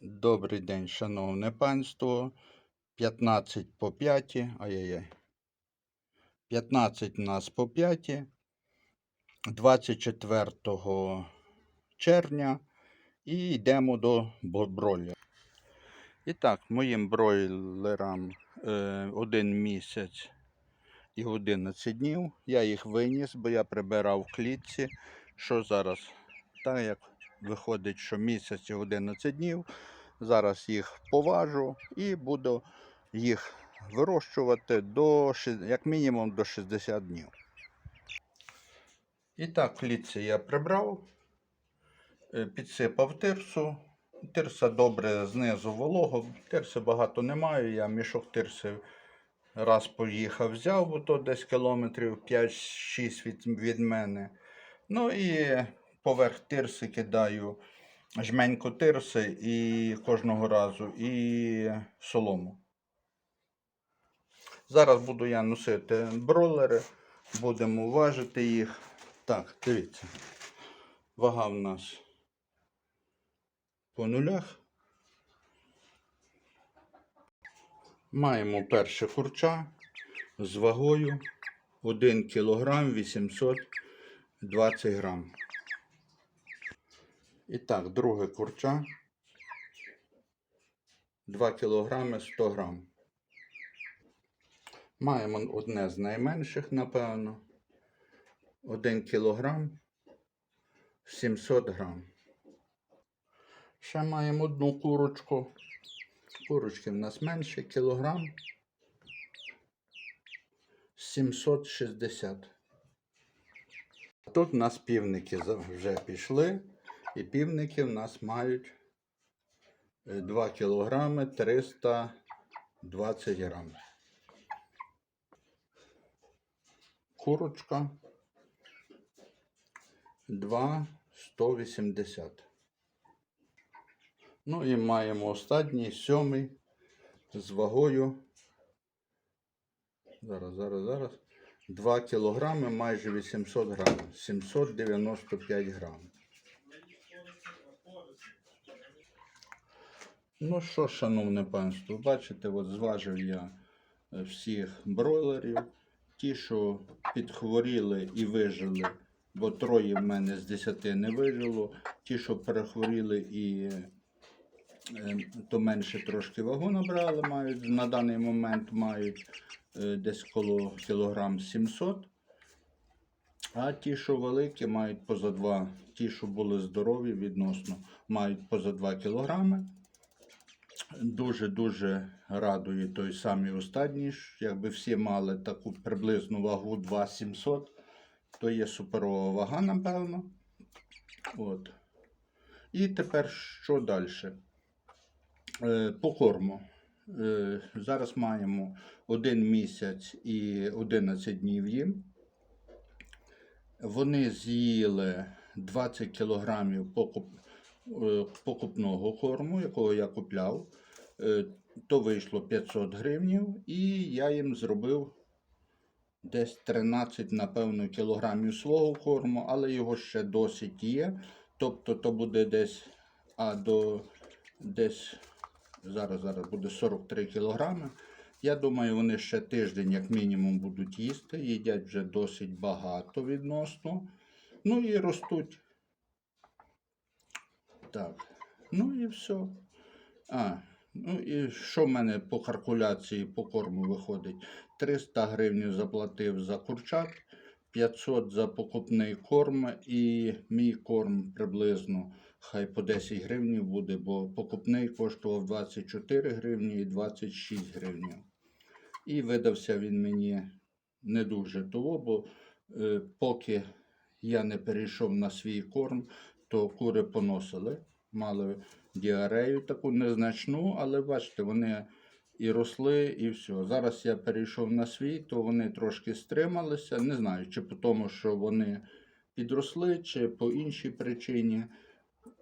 Добрий день, шановне панство. 15 по 5. Ай-яй-яй. 15 у нас по 5. 24 червня. І йдемо до бройлера. І так, моїм бройлерам е, один місяць і 11 днів. Я їх виніс, бо я прибирав клітці. Що зараз? Так як виходить, що місяць і 11 днів. Зараз їх поважу і буду їх вирощувати до, як мінімум до 60 днів. І так, клітці я прибрав, е, підсипав тирсу. Тирса добре знизу волого, тирси багато немає. Я мішок тирси раз поїхав, взяв, бо то десь кілометрів 5-6 від, від мене. Ну і поверх тирси кидаю жменьку тирси і кожного разу і солому. Зараз буду я носити бролери, будемо важити їх. Так, дивіться. Вага в нас по нулях. Маємо перше курча з вагою 1 кг 820 грам. І так, друге курча 2 кг 100 грам. Маємо одне з найменших, напевно. 1 кг 700 грам. Ще маємо одну курочку. Курочки в нас менше, кілограм 760. Тут у нас півники вже пішли, і півники в нас мають 2 кілограми 320 грам. Курочка 2,180. Ну і маємо останній сьомий з вагою. Зараз, зараз, зараз. 2 кілограми, майже 800 грамів. 795 грам. Ну що, шановне панство, бачите, от зважив я е, всіх бройлерів. Ті, що підхворіли і вижили, бо троє в мене з 10 не вижило. Ті, що перехворіли і е, то менше трошки вагу набрали, мають на даний момент мають е, десь коло кілограм 700. А ті, що великі, мають поза 2, ті, що були здорові відносно, мають поза 2 кілограми. Дуже-дуже радує той самий останній. Якби всі мали таку приблизну вагу 2700, то є суперова вага, напевно. От. І тепер що далі? Е, по корму. Е, зараз маємо 1 місяць і 11 днів їм. Вони з'їли 20 кілограмів покуп, е, покупного корму, якого я купляв. Е, То вийшло 500 гривнів, і я їм зробив десь 13, напевно, кілограмів свого корму, але його ще досить є. Тобто то буде десь, а до десь зараз, зараз буде 43 кілограми. Я думаю, вони ще тиждень, як мінімум, будуть їсти. Їдять вже досить багато відносно. Ну і ростуть. Так. Ну і все. А, ну і що в мене по калькуляції по корму виходить? 300 гривень заплатив за курчат, 500 за покупний корм і мій корм приблизно хай по 10 гривень буде, бо покупний коштував 24 гривні і 26 гривень. І видався він мені не дуже того, бо е, поки я не перейшов на свій корм, то кури поносили. Мали діарею таку незначну, але бачите, вони і росли, і все. Зараз я перейшов на свій, то вони трошки стрималися. Не знаю, чи по тому, що вони підросли, чи по іншій причині.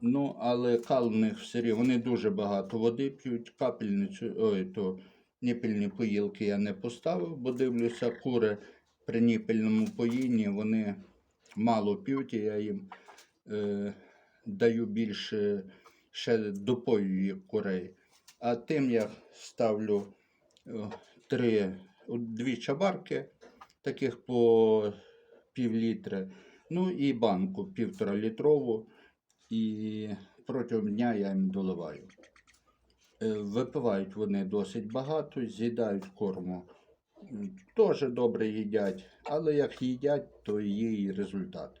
Ну, але кал в них все рівно, вони дуже багато води п'ють, капельницю, ой, то ніпільні поїлки я не поставив, бо дивлюся, кури при ніпільному поїнні вони мало п'ють, і я їм е, даю більше ще допою курей. А тим я ставлю е, три, дві чабарки, таких по пів літри, ну і банку півтора літрову. І протягом дня я їм доливаю. Е, Випивають вони досить багато, з'їдають корму. Теж добре їдять, але як їдять, то є і результат.